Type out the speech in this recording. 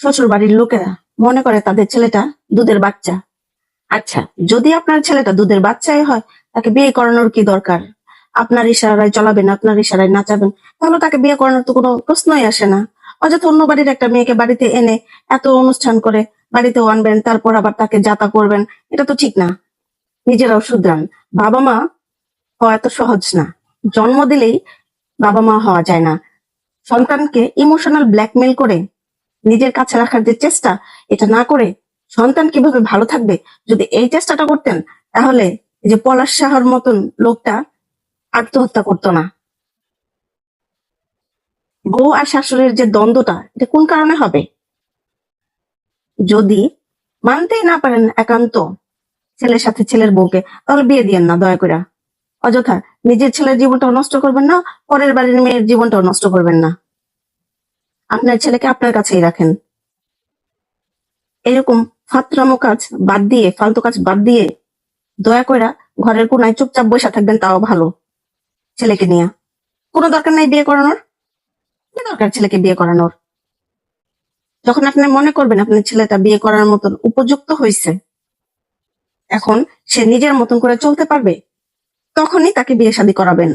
শ্বশুর বাড়ির লোকেরা মনে করে তাদের ছেলেটা দুধের বাচ্চা। আচ্ছা যদি আপনার ছেলেটা দুধের বাচ্চাই হয়, তাকে বিয়ে করানোর কি দরকার? আপনার ইশারায় চলাবেন, আপনার ইশারায় নাচাবেন, তাহলে তাকে বিয়ে করানোর তো কোনো প্রশ্নই আসে না। অযথা অন্য বাড়ির একটা মেয়েকে বাড়িতে এনে এত অনুষ্ঠান করে বাড়িতে আনবেন, তারপর আবার তাকে যাতা করবেন, এটা তো ঠিক না। নিজেরাও শুধরান। বাবা মা হওয়া এত সহজ না। জন্ম দিলেই বাবা মা হওয়া যায় না। সন্তানকে ইমোশনাল ব্ল্যাকমেল করে নিজের কাছে রাখার যে চেষ্টা, এটা না করে সন্তান কীভাবে ভালো থাকবে? যদি এই চেষ্টাটা করতেন, তাহলে এই যে পলাশ সাহার মতন লোকটা আত্মহত্যা করতো না। বউ আর শাশুড়ির যে দ্বন্দ্বটা, এটা কোন কারণে হবে? যদি মানতেই না পারেন একান্ত ছেলের সাথে ছেলের বউকে, তাহলে বিয়ে দিয়েন না, দয়া করে অযথা নিজের ছেলের জীবনটাও নষ্ট করবেন না, পরের বাড়ির মেয়ের জীবনটাও নষ্ট করবেন না। আপনার ছেলেকে আপনার কাছেই রাখেন। এরকম ফাতরামো কাজ বাদ দিয়ে, ফালতু কাজ বাদ দিয়ে দয়া করে ঘরের কোনায় চুপচাপ বসে থাকবেন তাও ভালো ছেলেকে নিয়ে। কোনো দরকার নাই বিয়ে করানোর? কি দরকার ছেলেকে বিয়ে করানোর? যখন আপনি মনে করবেন আপনার ছেলেটা বিয়ে করার মতন উপযুক্ত হয়েছে এখন সে নিজের মতন করে চলতে পারবে, তখনই তাকে বিয়ে শাদী করাবেন।